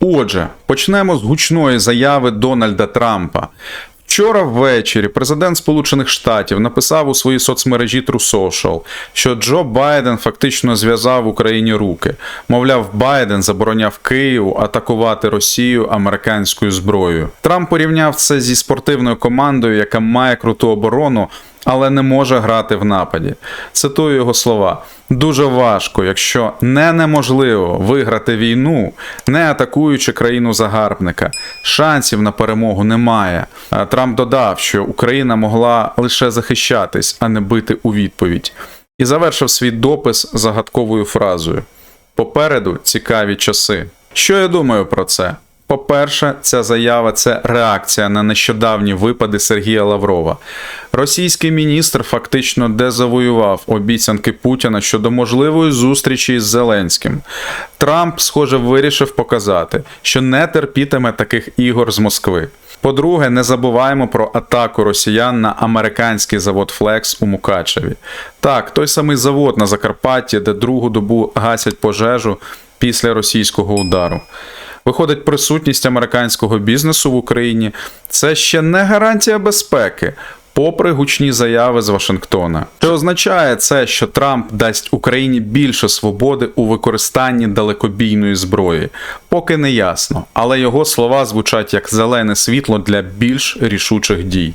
Отже, почнемо з гучної заяви Дональда Трампа. Вчора ввечері президент Сполучених Штатів написав у своїй соцмережі True Social, що Джо Байден фактично зв'язав Україні руки. Мовляв, Байден забороняв Києву атакувати Росію американською зброєю. Трамп порівняв це зі спортивною командою, яка має круту оборону, але не може грати в нападі. Цитую його слова: дуже важко, якщо не неможливо виграти війну, не атакуючи країну загарбника. Шансів на перемогу немає. Трамп додав, що Україна могла лише захищатись, а не бити у відповідь. І завершив свій допис загадковою фразою: Попереду цікаві часи. Що я думаю про це? По-перше, ця заява це реакція на нещодавні випади Сергія Лаврова. Російський міністр фактично дезавоював обіцянки Путіна щодо можливої зустрічі із Зеленським. Трамп, схоже, вирішив показати, що не терпітиме таких ігор з Москви. По-друге, не забуваємо про атаку росіян на американський завод Флекс у Мукачеві. Так, той самий завод на Закарпатті, де другу добу гасять пожежу після російського удару. Виходить, присутність американського бізнесу в Україні це ще не гарантія безпеки, попри гучні заяви з Вашингтона. Чи означає це, що Трамп дасть Україні більше свободи у використанні далекобійної зброї? Поки не ясно, але його слова звучать як зелене світло для більш рішучих дій.